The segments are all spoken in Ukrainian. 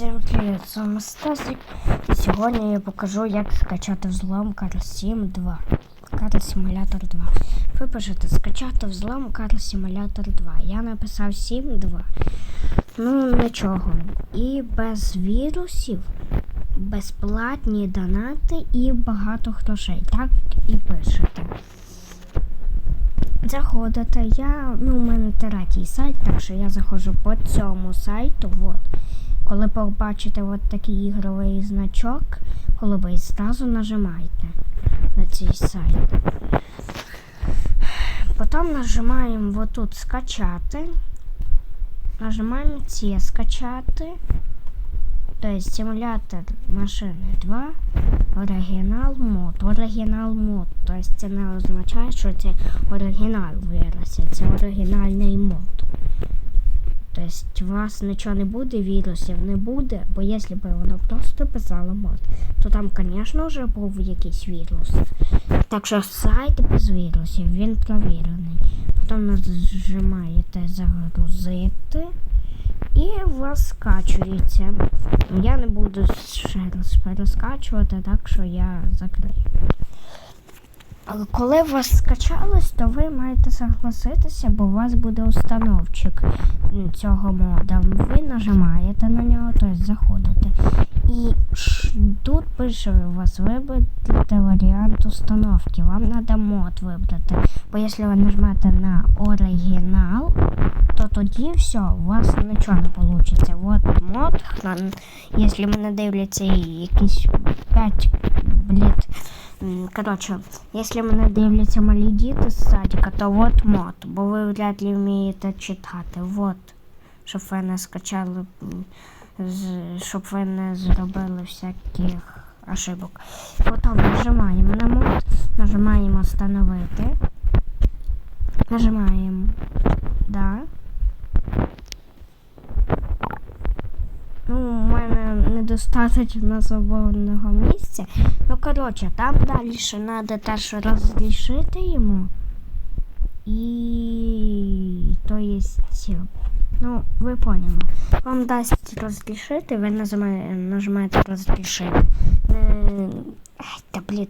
Всем привет, з вами Стасик. І сьогодні я покажу, як скачати взлом Car 7 2. Car Simulator 2. Ви пишете скачати взлом Car Simulator 2. Я написав 7.2. Ну, нічого. І без вірусів, безплатні донати і багато грошей. Так і пишете. Заходите, я, ну, у мене третій сайт, так що я заходжу по цьому сайту. Вот. Коли побачите от такий ігровий значок, голубий, зразу нажимайте на цей сайт. Потім нажимаємо отут скачати. Нажимаємо ці скачати. Тобто симулятор машини 2, оригінал мод. Оригінал мод. Тобто це не означає, що це оригінал виразиться, це оригінальний мод. Тобто у вас нічого не буде, вірусів не буде, бо якщо б воно просто писало мод, то там, звісно, вже був якийсь вірус. Так що сайт без вірусів, він провірений. Потім нажимаєте загрузити і у вас скачується. Я не буду ще раз перескачувати, так що я закрию. Коли у вас скачалось, то ви маєте согласитися, бо у вас буде установчик цього мода. Ви нажимаєте на нього, тобто заходите. І тут пише у вас вибрати варіант установки. Вам треба мод вибрати. Бо якщо ви нажмете на оригінал, то тоді все, у вас нічого не вийде. От мод, якщо мене дивляться якісь 5 блід. Коротше, якщо мене дивляться малі діти з садика, то от мод, бо ви вряд ли вмієте читати. Вот. Щоб ви не скачали, щоб ви не зробили всяких ошибок. Потім нажимаємо на мод, нажимаємо встановити. Нажимаємо да. Ну, у мене недостатньо свободного місця. Ну, коротше, там далі треба теж розрішити йому. І то есть, ну, ви поняли. Вам дасть розрішити, ви нажимаєте, нажимаєте розрішити. Не, ай, та блін.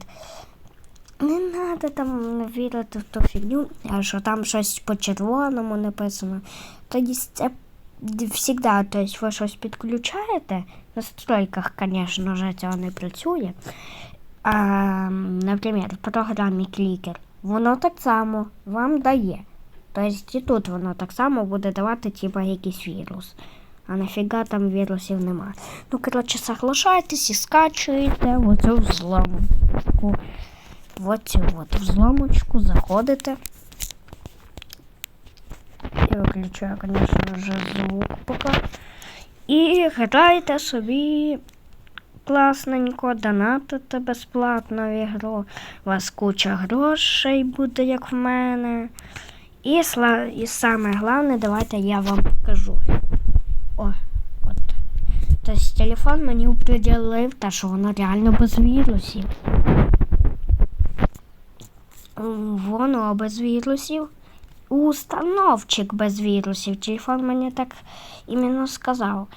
Не треба там вірити в ту фігню, що там щось по червоному написано. Тоді це завжди, тобто ви щось підключаєте. В настройках, звісно ж, цього не працює. А, наприклад, в програмі клікер воно так само вам дає. Тобто і тут воно так само буде давати типа якийсь вірус. А нафіга там вірусів нема. Ну, коротше, соглашайтесь і скачуєте оцю взломку. Вот цю от взломочку заходите. Виключаю, звісно ж, звук поки. І грайте собі класненько, донатите безплатно в ігру. У вас куча грошей буде, як в мене. І, і саме головне, давайте я вам покажу. О, от. Тобто телефон мені определив, те, що воно реально без вірусів. Воно без вірусів. Установчик без вірусів. Телефон мені так іменно сказав.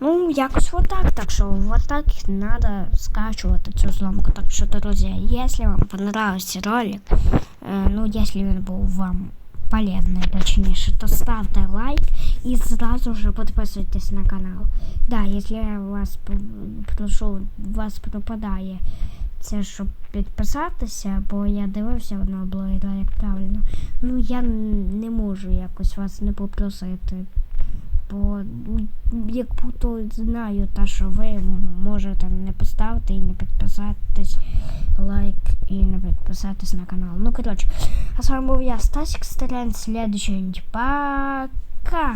Ну, якось вот так. Так що вот так треба скачувати цю зломку. Так що, друзі, якщо вам понравився ролик, е, ну, якщо він був вам полезний, точніше, то ставте лайк і зразу же підписуйтесь на канал. Да, якщо я вас п- прошу, у вас пропадає це, щоб підписатися, бо я дивився воно блогера, як правильно. Ну, я не можу якось вас не попросити. Бо ну, як будто знаю, та що ви можете не поставити і не підписатись лайк і не підписатись на канал. Ну, коротше, а з вами був я, Стасик Стерен, следующий. Пока!